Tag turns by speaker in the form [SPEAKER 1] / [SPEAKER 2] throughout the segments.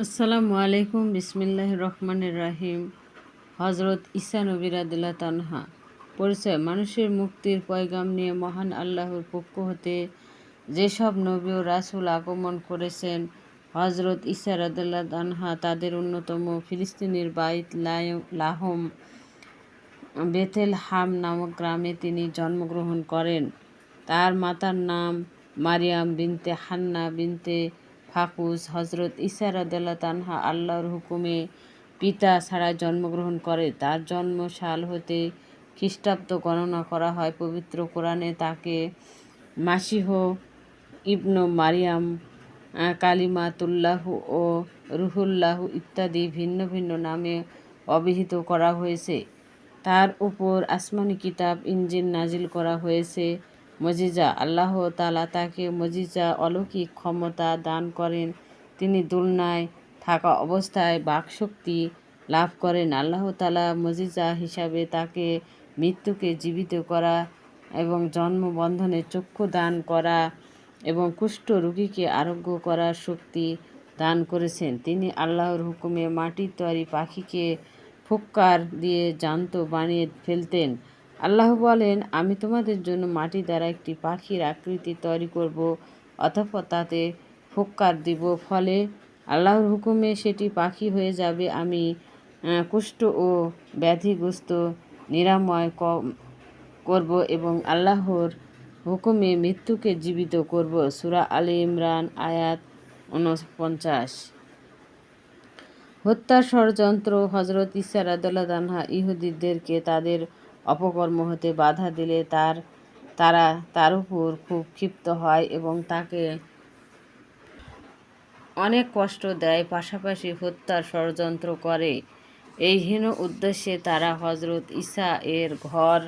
[SPEAKER 1] আসসালামু আলাইকুম বিসমিল্লাহ রহমানের রাহিম। হজরত ঈসা নবীর আদিল্লা তানহা পরিচয়, মানুষের মুক্তির পয়গাম নিয়ে মহান আল্লাহর পক্ষ হতে যেসব নবী ও রাসুল আগমন করেছেন হজরত ঈসা রাদুল্লাহ তানহা তাদের অন্যতম ফিলিস্তিনের বাইত লাহম বেথেল হাম নামক গ্রামে তিনি জন্মগ্রহণ করেন। তার মাতার নাম মারিয়াম বিনতে হান্না বিনতে ফাকুস হজরত ইসা রাদাল্লা তানহা আল্লাহর হুকুমে পিতা ছাড়া জন্মগ্রহণ করে। তার জন্ম সাল হতে খ্রিস্টাব্দ গণনা করা হয়। পবিত্র কোরআনে তাকে মাসিহ ইবনু মারিয়াম কালিমাতুল্লাহ ও রুহুল্লাহ ইত্যাদি ভিন্ন ভিন্ন নামে অভিহিত করা হয়েছে। তার উপর আসমানি কিতাব ইঞ্জিন নাজিল করা হয়েছে। মজিজা, আল্লাহ তালা তাকে মজিজা, অলৌকিক ক্ষমতা দান করেন। তিনি দুলনায় থাকা অবস্থায় বাকশক্তি লাভ করেন। আল্লাহ তালা মজিজা হিসাবে তাকে মৃত্যুকে জীবিত করা এবং জন্মবন্ধনে চক্ষু দান করা এবং কুষ্ঠ রোগীকে আরোগ্য করার শক্তি দান করেছেন। তিনি আল্লাহর হুকুমে মাটির তৈরি পাখিকে ফুক্কার দিয়ে জান্ত বানিয়ে ফেলতেন। আল্লাহ বলেন, আমি তোমাদের জন্য মাটি দ্বারা একটি পাখির আকৃতি তৈরি করব অথবা তাতে ফুক্কার দিব। ফলে আল্লাহর হুকুমে সেটি পাখি হয়ে যাবে। আমি কুষ্ঠ ও ব্যাধিগ্রস্ত, নিরাময় করব এবং আল্লাহর হুকুমে মৃত্যুকে জীবিত করব। সুরা আলী ইমরান, আয়াত উনপঞ্চাশ হত্যার ষড়যন্ত্র হজরত ইসার আদাল্লা দানহা ইহুদিদেরকে তাদের অপকর্ম হতে বাধা দিলে তার, তারা, তার উপর খুব ক্ষিপ্ত হয় এবং তাকে অনেক কষ্ট দেয়, পাশাপাশি হত্যার ষড়যন্ত্র করে। এই হীন উদ্দেশ্যে তারা হজরত ঈসা এর ঘর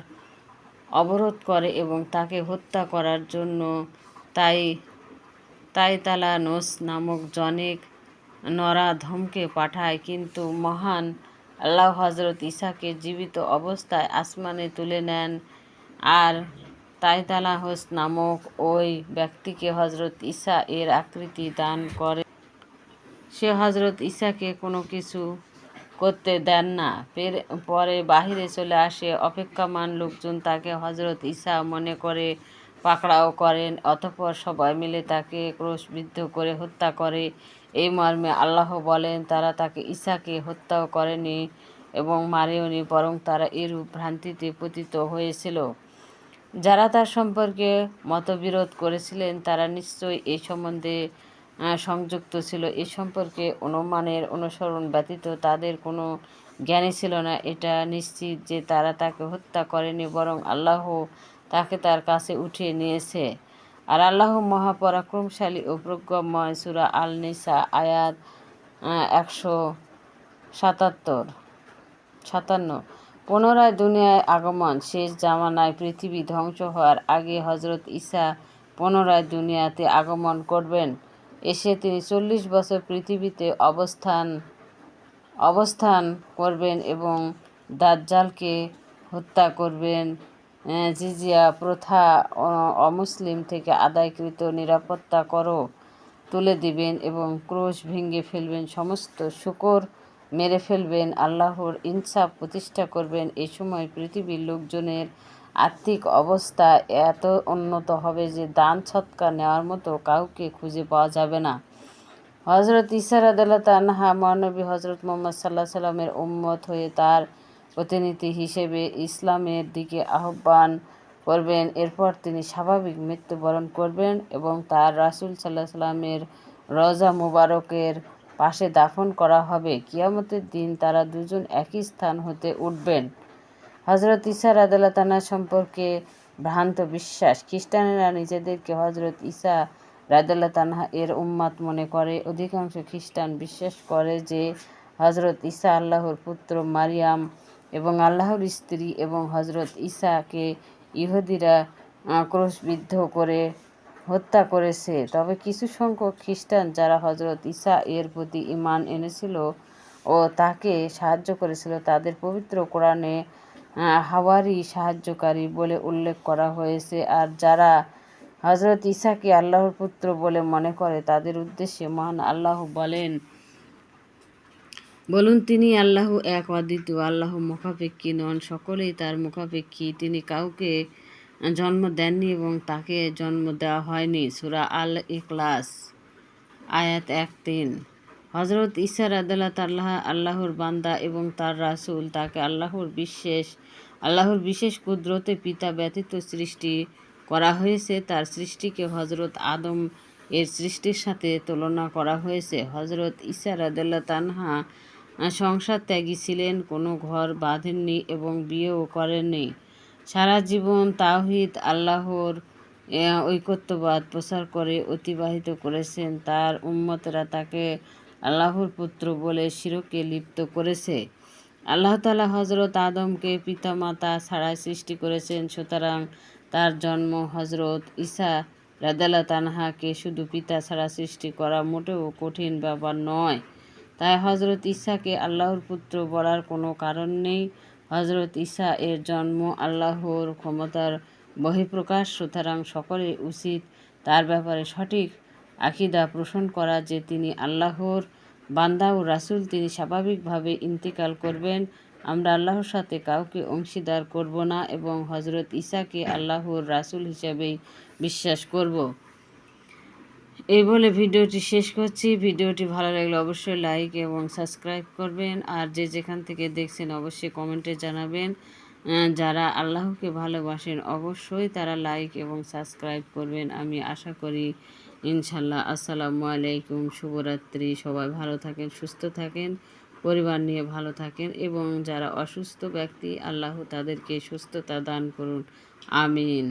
[SPEAKER 1] অবরোধ করে এবং তাকে হত্যা করার জন্য তাই, তাইতালা নোস নামক জনেক নরা ধমকে পাঠায়, কিন্তু মহান আল্লাহ হজরত ঈসাকে জীবিত অবস্থায় আসমানে তুলে নেন। আর তাইতালা হোস নামক ওই ব্যক্তিকে হজরত ঈসা এর আকৃতি দান করে। সে হজরত ঈসাকে কোনো কিছু করতে দেন না। পরে বাহিরে চলে আসে অপেক্ষামান লোকজন তাকে হজরত ঈসা মনে করে পাকড়াও করেন, অতঃপর সবাই মিলে তাকে ক্রোশবিদ্ধ করে হত্যা করে। এই মর্মে আল্লাহ বলেন, তারা তাকে ঈশাকে হত্যাও করেনি এবং মারেওনি বরং তারা এরূপ ভ্রান্তিতে পতিত হয়েছিল। যারা তার সম্পর্কে মতবিরোধ করেছিলেন, তারা নিশ্চয়ই এই সম্বন্ধে সংযুক্ত ছিল। এ সম্পর্কে অনুমানের অনুসরণ ব্যতীত তাদের কোনো জ্ঞানই ছিল না। এটা নিশ্চিত যে তারা তাকে হত্যা করেনি, বরং আল্লাহ তাকে তার কাছে উঠিয়ে নিয়েছে। আর আল্লাহ মহাপরাক্রমশালী ও প্রজ্ঞময় সুরা আল নিসা আয়াত একশো সাতাত্তর, সাতান্ন। পুনরায় দুনিয়ায় আগমন, শেষ জামানায় পৃথিবী ধ্বংস হওয়ার আগে হজরত ঈসা পুনরায় দুনিয়াতে আগমন করবেন। এসে তিনি চল্লিশ বছর পৃথিবীতে অবস্থান অবস্থান করবেন এবং দাজ্জালকে হত্যা করবেন। জিজিয়া, প্রথা অমুসলিম থেকে আদায়কৃত নিরাপত্তা করো, তুলে দিবেন এবং ক্রোশ ভেঙে ফেলবেন সমস্ত শুকর মেরে ফেলবেন, আল্লাহর ইনসাফ প্রতিষ্ঠা করবেন। এ সময় পৃথিবীর লোকজনের আর্থিক অবস্থা এত উন্নত হবে যে দান ছৎকার নেওয়ার মতো কাউকে খুঁজে পাওয়া যাবে না। হজরত ইসার আদালত তানহা মহানবী হজরত মোহাম্মদ সাল্লাহ সাল্লামের উম্মত হয়ে তার প্রতিনিধি হিসেবে ইসলামের দিকে আহ্বান করবেন। এরপর তিনি স্বাভাবিক মৃত্যুবরণ করবেন এবং তার রাসুল সাল্লাহ সাল্লামের রজা মুবারকের পাশে দাফন করা হবে। কিয়ামতের দিন তারা দুজন একই স্থান হতে উঠবেন। হজরত ইসার আদালতানা সম্পর্কে ভ্রান্ত বিশ্বাস। খ্রিস্টানেরা নিজেদেরকে হজরত ইসা রাদাল্লা তানহা এর উম্মাত মনে করে। অধিকাংশ খ্রিস্টান বিশ্বাস করে যে হজরত ইসা আল্লাহর পুত্র মারিয়াম এবং আল্লাহর স্ত্রী এবং হজরত ইসাকে ইহুদিরা ক্রোশবিদ্ধ করে হত্যা করেছে। তবে কিছু সংখ্যক খ্রিস্টান যারা হজরত ইসা এর প্রতি ইমান এনেছিল ও তাকে সাহায্য করেছিল, তাদের পবিত্র কোরআনে হাওয়ারি সাহায্যকারী বলে উল্লেখ করা হয়েছে। আর যারা হজরত ইসাকে আল্লাহর পুত্র বলে মনে করে, তাদের উদ্দেশ্যে মহান আল্লাহ বলেন বলুন, তিনি আল্লাহ এক, অদ্বিতীয় আল্লাহ মুখাপেক্ষী নন। সকলেই তার মুখাপেক্ষী। তিনি কাউকে জন্ম দেননি এবং তাকে জন্ম দেওয়া হয়নি। সুরা আল ইখলাস আয়াত এক, তিন। হজরত ইসার আদালত আল্লাহ, আল্লাহর বান্দা এবং তার রাসূল তাকে আল্লাহর বিশেষ আল্লাহর বিশেষ কুদরতে পিতা ব্যতীত সৃষ্টি করা হয়েছে। তার সৃষ্টিকে হজরত আদম এর সৃষ্টির সাথে তুলনা করা হয়েছে। হজরত ইসার আদাল্লা তানহা সংসার ত্যাগী ছিলেন, কোনো ঘর বাঁধেননি এবং বিয়েও করেননি। সারা জীবন তাওহিদ আল্লাহর ঐকত্যবাদ প্রচার করে অতিবাহিত করেছেন। তার উম্মতরা তাকে আল্লাহর পুত্র বলে শিরকে লিপ্ত করেছে। আল্লাহ তালা হজরত আদমকে পিতামাতা ছাড়াই সৃষ্টি করেছেন, সুতরাং তার জন্ম হজরত ঈসা রাদাল্লা তানহাকে শুধু পিতা ছাড়া সৃষ্টি করা মোটেও কঠিন ব্যাপার নয়। তাই হজরত ঈসাকে আল্লাহর পুত্র বলার কোনো কারণ নেই। হজরত ঈসা এর জন্ম আল্লাহর ক্ষমতার বহিঃপ্রকাশ, সুতরাং সকলে উচিত তার ব্যাপারে সঠিক আকিদা পোষণ করা যে তিনি আল্লাহর বান্দা ও রাসূল, তিনি স্বাভাবিকভাবে ইন্তিকাল করবেন। আমরা আল্লাহর সাথে কাউকে অংশীদার করব না এবং হজরত ঈসাকে আল্লাহর রাসূল হিসেবেই বিশ্বাস করব। এই বলে ভিডিওটি শেষ করছি। ভিডিওটি ভালো লাগলে অবশ্যই লাইক এবং সাবস্ক্রাইব করবেন। আর যে যেখান থেকে দেখছেন অবশ্যই কমেন্টে জানাবেন। যারা আল্লাহকে ভালোবাসেন অবশ্যই তারা লাইক এবং সাবস্ক্রাইব করবেন। আমি আশা করি ইনশাল্লাহ আসসালামু আলাইকুম, শুভরাত্রি। সবাই ভালো থাকেন, সুস্থ থাকেন, পরিবার নিয়ে ভালো থাকেন এবং যারা অসুস্থ ব্যক্তি, আল্লাহ তাদেরকে সুস্থতা দান করুন। আমিন।